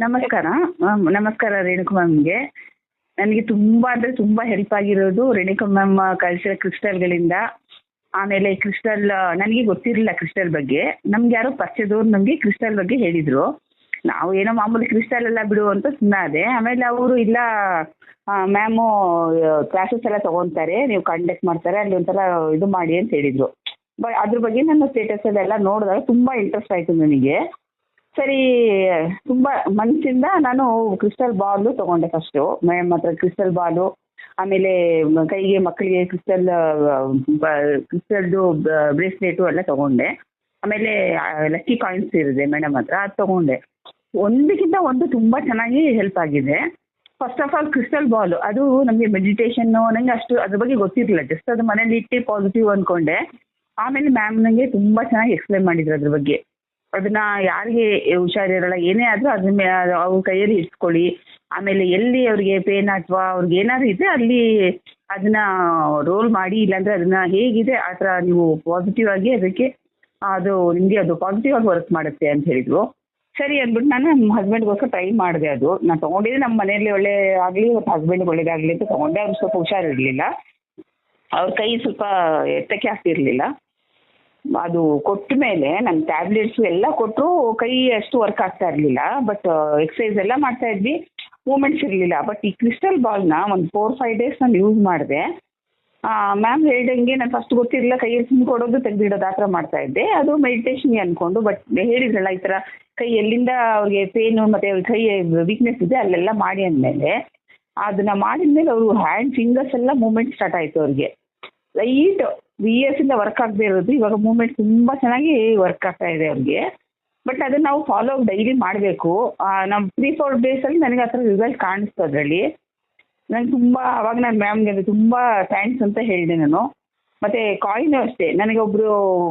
ನಮಸ್ಕಾರ. ನಮಸ್ಕಾರ ರೇಣುಕಾ ಮ್ಯಾಮ್ಗೆ ನನಗೆ ತುಂಬಾ ಅಂದ್ರೆ ತುಂಬಾ ಹೆಲ್ಪ್ ಆಗಿರೋದು ರೇಣುಕಾ ಮ್ಯಾಮ್ ಕಳಿಸಿರೋ ಕ್ರಿಸ್ಟಲ್ಗಳಿಂದ ಆಮೇಲೆ ಕ್ರಿಸ್ಟಲ್ ನನಗೆ ಗೊತ್ತಿರಲಿಲ್ಲ ಕ್ರಿಸ್ಟಲ್ ಬಗ್ಗೆ. ನಮ್ಗೆ ಯಾರೋ ಪರಿಚಯದವ್ರು ನಮ್ಗೆ ಕ್ರಿಸ್ಟಲ್ ಬಗ್ಗೆ ಹೇಳಿದ್ರು. ನಾವು ಏನೋ ಮಾಮೂಲಿ ಕ್ರಿಸ್ಟಲ್ ಎಲ್ಲ ಬಿಡು ಅಂತ ಸುಮ್ಮನಾದೆ ಆಮೇಲೆ ಅವರು ಇಲ್ಲ ಮ್ಯಾಮು ಕ್ಲಾಸಸ್ ಎಲ್ಲ ತಗೊಂತಾರೆ. ನೀವು ಕಂಡಕ್ಟ್ ಮಾಡ್ತಾರೆ. ಅಲ್ಲಿ ಒಂಥರ ಇದು ಮಾಡಿ ಅಂತ ಹೇಳಿದ್ರು. ಬಟ್ ಅದ್ರ ಬಗ್ಗೆ ನಾನು ಎಲ್ಲ ನೋಡಿದಾಗ ತುಂಬಾ ಇಂಟ್ರೆಸ್ಟ್ ಆಯ್ತು ನನಗೆ. ಸರಿ, ತುಂಬಾ ಮನಸ್ಸಿಂದ ನಾನು ಕ್ರಿಸ್ಟಲ್ ಬಾಲು ತಗೊಂಡೆ ಫಸ್ಟು ಮ್ಯಾಮ್ ಹತ್ರ ಕ್ರಿಸ್ಟಲ್ ಬಾಲು ಆಮೇಲೆ ಕೈಗೆ ಮಕ್ಕಳಿಗೆ ಕ್ರಿಸ್ಟಲ್ ಕ್ರಿಸ್ಟಲ್ದು ಬ್ರೇಸ್ಲೆಟು ಎಲ್ಲ ತಗೊಂಡೆ. ಆಮೇಲೆ ಲಕ್ಕಿ ಕಾಯಿನ್ಸ್ ಇರಿದೆ ಮೇಡಮ್ ಹತ್ರ, ಅದು ತಗೊಂಡೆ. ಒಂದಕ್ಕಿಂತ ಒಂದು ತುಂಬಾ ಚೆನ್ನಾಗಿ ಹೆಲ್ಪ್ ಆಗಿದೆ. First of all crystal ball ಅದು ನಮಗೆ ಮೆಡಿಟೇಷನ್ ನಂಗೆ ಅಷ್ಟು ಅದ್ರ ಬಗ್ಗೆ ಗೊತ್ತಿರಲಿಲ್ಲ. ಜಸ್ಟ್ ಅದು ಮನೇಲಿ ಇಟ್ಟು ಪಾಸಿಟಿವ್ ಅಂದ್ಕೊಂಡೆ ಆಮೇಲೆ ಮ್ಯಾಮ್ ನನಗೆ ತುಂಬಾ ಚೆನ್ನಾಗಿ ಎಕ್ಸ್ಪ್ಲೈನ್ ಮಾಡಿದ್ರು ಅದ್ರ ಬಗ್ಗೆ. ಅದನ್ನ ಯಾರಿಗೆ ಹುಷಾರಿರಲ್ಲ, ಏನೇ ಆದ್ರೂ ಅದನ್ನ ಮೇ- ಅವ್ರ ಕೈಯಲ್ಲಿ ಇಟ್ಕೊಳ್ಳಿ ಆಮೇಲೆ ಎಲ್ಲಿ ಅವ್ರಿಗೆ ಪೇನ್ ಅಥವಾ ಅವ್ರಿಗೆ ಏನಾದ್ರು ಇದ್ರೆ ಅಲ್ಲಿ ಅದನ್ನ ರೋಲ್ ಮಾಡಿ, ಇಲ್ಲಾಂದ್ರೆ ಅದನ್ನ ಹೇಗಿದೆ ಆ ಥರ ನೀವು ಪಾಸಿಟಿವ್ ಆಗಿ ಅದಕ್ಕೆ ಅದು ನಿಮಗೆ ಅದು ಪಾಸಿಟಿವ್ ಆಗಿ ವರ್ಕ್ ಮಾಡುತ್ತೆ ಅಂತ ಹೇಳಿದ್ರು. ಸರಿ ಅಂದ್ಬಿಟ್ಟು ನಾನು ನಮ್ಮ ಹಸ್ಬೆಂಡ್ಗೋಸ್ಕರ ಟ್ರೈ ಮಾಡಿದೆ ಅದು. ನಾನು ತೊಗೊಂಡಿದ್ದೆ ನಮ್ಮ ಮನೆಯಲ್ಲಿ ಒಳ್ಳೆ ಆಗಲಿ ಮತ್ತು ಹಸ್ಬೆಂಡ್ಗೆ ಒಳ್ಳೇದಾಗಲಿ ಅಂತ ತೊಗೊಂಡೆ. ಅವ್ರು ಸ್ವಲ್ಪ ಹುಷಾರಿರಲಿಲ್ಲ. ಅವ್ರ ಕೈ ಸ್ವಲ್ಪ ಎತ್ತಕ್ಕೆ ಆಗ್ತಿರ್ಲಿಲ್ಲ. ಅದು ಕೊಟ್ಟ ಮೇಲೆ ನನ್ನ ಟ್ಯಾಬ್ಲೆಟ್ಸ್ ಎಲ್ಲ ಕೊಟ್ಟರು ಕೈ ಅಷ್ಟು ವರ್ಕ್ ಆಗ್ತಾ ಇರಲಿಲ್ಲ. ಬಟ್ ಎಕ್ಸಸೈಸ್ ಎಲ್ಲ ಮಾಡ್ತಾ ಇದ್ವಿ. ಮೂಮೆಂಟ್ಸ್ ಇರಲಿಲ್ಲ. ಬಟ್ ಈ ಕ್ರಿಸ್ಟಲ್ ಬಾಲ್ನ ಒಂದು ಫೋರ್ ಫೈವ್ ಡೇಸ್ ನಾನು ಯೂಸ್ ಮಾಡಿದೆ. ಮ್ಯಾಮ್ ಹೇಳ್ದಂಗೆ ನಾನು ಫಸ್ಟ್ ಗೊತ್ತಿರಲಿಲ್ಲ. ಕೈಯಲ್ಲಿ ಸುಮ್ಮನೆ ಕೊಡೋದು, ತೆಗೆದಿಡೋದು, ಆ ಥರ ಮಾಡ್ತಾ ಇದ್ದೆ. ಅದು ಮೆಡಿಟೇಷನ್ಗೆ ಅಂದ್ಕೊಂಡು ಬಟ್ ಹೇಳಿದ್ರಲ್ಲ ಈ ಥರ ಕೈ ಎಲ್ಲಿಂದ ಅವ್ರಿಗೆ ಪೇನು ಮತ್ತೆ ಅವ್ರ ಕೈ ವೀಕ್ನೆಸ್ ಇದೆ, ಅಲ್ಲೆಲ್ಲ ಮಾಡಿ ಅಂದಮೇಲೆ. ಅದನ್ನ ಮಾಡಿದ್ಮೇಲೆ ಅವರು ಹ್ಯಾಂಡ್ ಫಿಂಗರ್ಸ್ ಎಲ್ಲ ಮೂಮೆಂಟ್ ಸ್ಟಾರ್ಟ್ ಆಯಿತು ಅವ್ರಿಗೆ. ಲೈಟ್ ವಿ ಎಸ್ ಇಂದ ವರ್ಕ್ ಆಗದೆ ಇರೋದು. ಇವಾಗ ಮೂಮೆಂಟ್ ತುಂಬಾ ಚೆನ್ನಾಗಿ ವರ್ಕ್ ಆಗ್ತಾ ಇದೆ ಅವ್ರಿಗೆ. ಬಟ್ ಅದನ್ನ ನಾವು ಫಾಲೋ ಡೈಲಿ ಮಾಡಬೇಕು. ನಮ್ಮ ತ್ರೀ ಫೋರ್ ಡೇಸಲ್ಲಿ ನನಗೆ ಆ ಥರ ರಿಸಲ್ಟ್ ಕಾಣಿಸ್ತು ಅದರಲ್ಲಿ. ನಂಗೆ ತುಂಬಾ, ಅವಾಗ ನಾನು ಮ್ಯಾಮ್ಗೆ ತುಂಬಾ ಥ್ಯಾಂಕ್ಸ್ ಅಂತ ಹೇಳಿದೆ ನಾನು. ಮತ್ತೆ ಕಾಯಿನ್ ಅಷ್ಟೇ. ನನಗೆ ಒಬ್ರು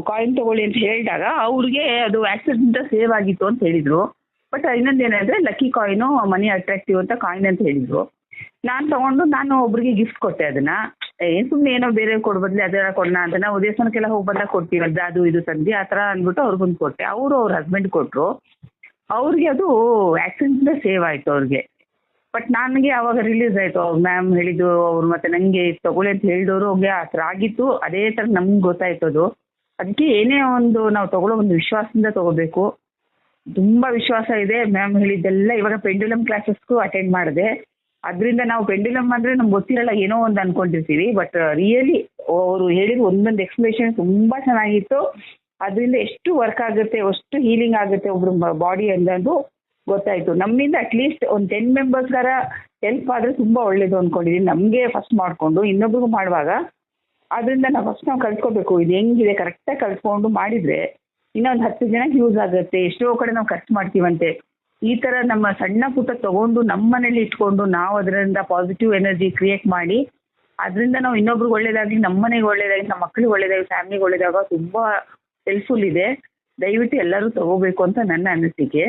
ಕಾಯಿನ್ ತಗೊಳ್ಳಿ ಅಂತ ಹೇಳಿದಾಗ ಅವ್ರಿಗೆ ಅದು ಆಕ್ಸಿಡೆಂಟ್ ಸೇವ್ ಆಗಿತ್ತು ಅಂತ ಹೇಳಿದ್ರು. ಬಟ್ ಇನ್ನೊಂದು ಏನಂದ್ರೆ ಲಕ್ಕಿ ಕಾಯಿನು ಮನಿ ಅಟ್ರಾಕ್ಟಿವ್ ಅಂತ ಕಾಯಿನ್ ಅಂತ ಹೇಳಿದ್ರು. ನಾನು ತಗೊಂಡು ನಾನು ಒಬ್ರಿಗೆ ಗಿಫ್ಟ್ ಕೊಟ್ಟೆ ಅದನ್ನು. ಏನು ಸುಮ್ನೆ ಏನೋ ಬೇರೆ ಕೊಡ್ಬದ್ಲಿ ಅದೆಲ್ಲ ಕೊಡೋಣ ಅಂತ. ನಾವು ದೇವಸ್ಥಾನಕ್ಕೆಲ್ಲ ಹೋಗಿ ಬಂದಾಗ ಕೊಡ್ತೀವಲ್ಲ ಅದು ಇದು ತಂದಿ ಆ ಅಂದ್ಬಿಟ್ಟು ಅಂದ್ಬಿಟ್ಟು ಅವ್ರಿಗೊಂದು ಕೊಟ್ಟೆ ಅವರು ಅವ್ರ ಹಸ್ಬೆಂಡ್ ಕೊಟ್ರು. ಅವ್ರಿಗೆ ಅದು ಆಕ್ಸಿಡೆಂಟಿಂದ ಸೇವ್ ಆಯ್ತು ಅವ್ರಿಗೆ. ಬಟ್ ನನಗೆ ಅವಾಗ ರಿಲೀಸ್ ಆಯಿತು. ಮ್ಯಾಮ್ ಹೇಳಿದ್ದು, ಅವ್ರು ಮತ್ತೆ ನಂಗೆ ತಗೊಳ್ಳಿ ಅಂತ ಹೇಳಿದವರು ಅವ್ರಿಗೆ ಆ ಥರ ಆಗಿತ್ತು. ಅದೇ ಥರ ನಮ್ಗೆ ಗೊತ್ತಾಯ್ತು ಅದು. ಅದಕ್ಕೆ ಏನೇ ಒಂದು ನಾವು ತಗೊಳ್ಳೋ ಒಂದು ವಿಶ್ವಾಸದಿಂದ ತಗೋಬೇಕು. ತುಂಬಾ ವಿಶ್ವಾಸ ಇದೆ. ಮ್ಯಾಮ್ ಹೇಳಿದ್ದೆಲ್ಲ ಇವಾಗ ಪೆಂಡುಲಮ್ ಕ್ಲಾಸಸ್ಗೂ ಅಟೆಂಡ್ ಮಾಡಿದೆ. ಅದರಿಂದ ನಾವು ಪೆಂಡುಲಮ್ ಅಂದ್ರೆ ನಮ್ಗೆ ಗೊತ್ತಿರಲ್ಲ ಏನೋ ಒಂದು ಅನ್ಕೊಂಡಿರ್ತೀವಿ ಬಟ್ ರಿಯಲಿ ಅವರು ಹೇಳಿದ ಒಂದೊಂದು ಎಕ್ಸ್ಪ್ಲೇಷನ್ ತುಂಬಾ ಚೆನ್ನಾಗಿತ್ತು. ಅದರಿಂದ ಎಷ್ಟು ವರ್ಕ್ ಆಗುತ್ತೆ, ಅಷ್ಟು ಹೀಲಿಂಗ್ ಆಗುತ್ತೆ ಒಬ್ರು ಬಾಡಿ ಅನ್ನೋದು ಗೊತ್ತಾಯ್ತು. ನಮ್ಮಿಂದ ಅಟ್ಲೀಸ್ಟ್ ಒಂದು ಟೆನ್ ಮೆಂಬರ್ಸ್ಗಾರ ಹೆಲ್ಪ್ ಆದ್ರೆ ತುಂಬಾ ಒಳ್ಳೇದು ಅನ್ಕೊಂಡಿದೀನಿ. ನಮಗೆ ಫಸ್ಟ್ ಮಾಡ್ಕೊಂಡು, ಇನ್ನೊಬ್ರಿಗೂ ಮಾಡುವಾಗ ಅದರಿಂದ ನಾವು ಫಸ್ಟ್ ನಾವು ಕಲ್ತ್ಕೋಬೇಕು. ಇದು ಹೆಂಗಿದೆ? ಕರೆಕ್ಟಾಗಿ ಕಲ್ತ್ಕೊಂಡು ಮಾಡಿದ್ರೆ ಇನ್ನೊಂದು ಹತ್ತು ಜನಕ್ಕೆ ಯೂಸ್ ಆಗುತ್ತೆ. ಎಷ್ಟೋ ಕಡೆ ನಾವು ಖರ್ಚು ಮಾಡ್ತೀವಂತೆ. ಈ ತರ ನಮ್ಮ ಸಣ್ಣ ಪುಟ್ಟ ತಗೊಂಡು ನಮ್ಮ ಮನೇಲಿ ಇಟ್ಕೊಂಡು ನಾವು ಅದರಿಂದ ಪಾಸಿಟಿವ್ ಎನರ್ಜಿ ಕ್ರಿಯೇಟ್ ಮಾಡಿ, ಅದರಿಂದ ನಾವು ಇನ್ನೊಬ್ರಿಗೆ ಒಳ್ಳೇದಾಗಲಿ ನಮ್ಮ ಮನೆಗೆ ಒಳ್ಳೇದಾಗಲಿ ನಮ್ಮ ಮಕ್ಳಿಗೆ ಒಳ್ಳೇದಾಗಲಿ ಫ್ಯಾಮಿಲಿಗೆ ಒಳ್ಳೇದಾಗ ತುಂಬಾ ಹೆಲ್ಪ್ಫುಲ್ ಇದೆ. ದಯವಿಟ್ಟು ಎಲ್ಲರೂ ತಗೋಬೇಕು ಅಂತ ನನ್ನ ಅನಿಸಿಕೆ.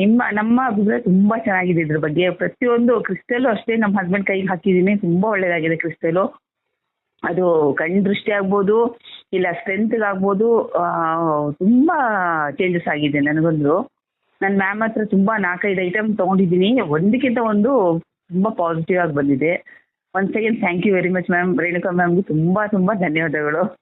ನಿಮ್ಮ, ನಮ್ಮ ಅಭಿಪ್ರಾಯ ತುಂಬಾ ಚೆನ್ನಾಗಿದೆ ಇದ್ರ ಬಗ್ಗೆ. ಪ್ರತಿಯೊಂದು ಕ್ರಿಸ್ಟಲು ಅಷ್ಟೇ ನಮ್ಮ ಹಸ್ಬೆಂಡ್ ಕೈಗೆ ಹಾಕಿದೀನಿ. ತುಂಬಾ ಒಳ್ಳೇದಾಗಿದೆ ಕ್ರಿಸ್ಟಲು ಅದು ಕಣ್ಣು ದೃಷ್ಟಿ ಆಗ್ಬೋದು, ಇಲ್ಲ ಸ್ಟ್ರೆಂತ್ಗಾಗ್ಬೋದು ತುಂಬಾ ಚೇಂಜಸ್ ಆಗಿದೆ ನನಗೊಂದು. ನನ್ನ ಮ್ಯಾಮ್ ಹತ್ರ ತುಂಬಾ ನಾಲ್ಕೈದು ಐಟಮ್ ತಗೊಂಡಿದೀನಿ ಒಂದಕ್ಕಿಂತ ಒಂದು ತುಂಬಾ ಪಾಸಿಟಿವ್ ಆಗಿ ಬಂದಿದೆ. Once again thank you very much ma'am Renuka ಮ್ಯಾಮ್ಗೂ ತುಂಬಾ ತುಂಬಾ ಧನ್ಯವಾದಗಳು.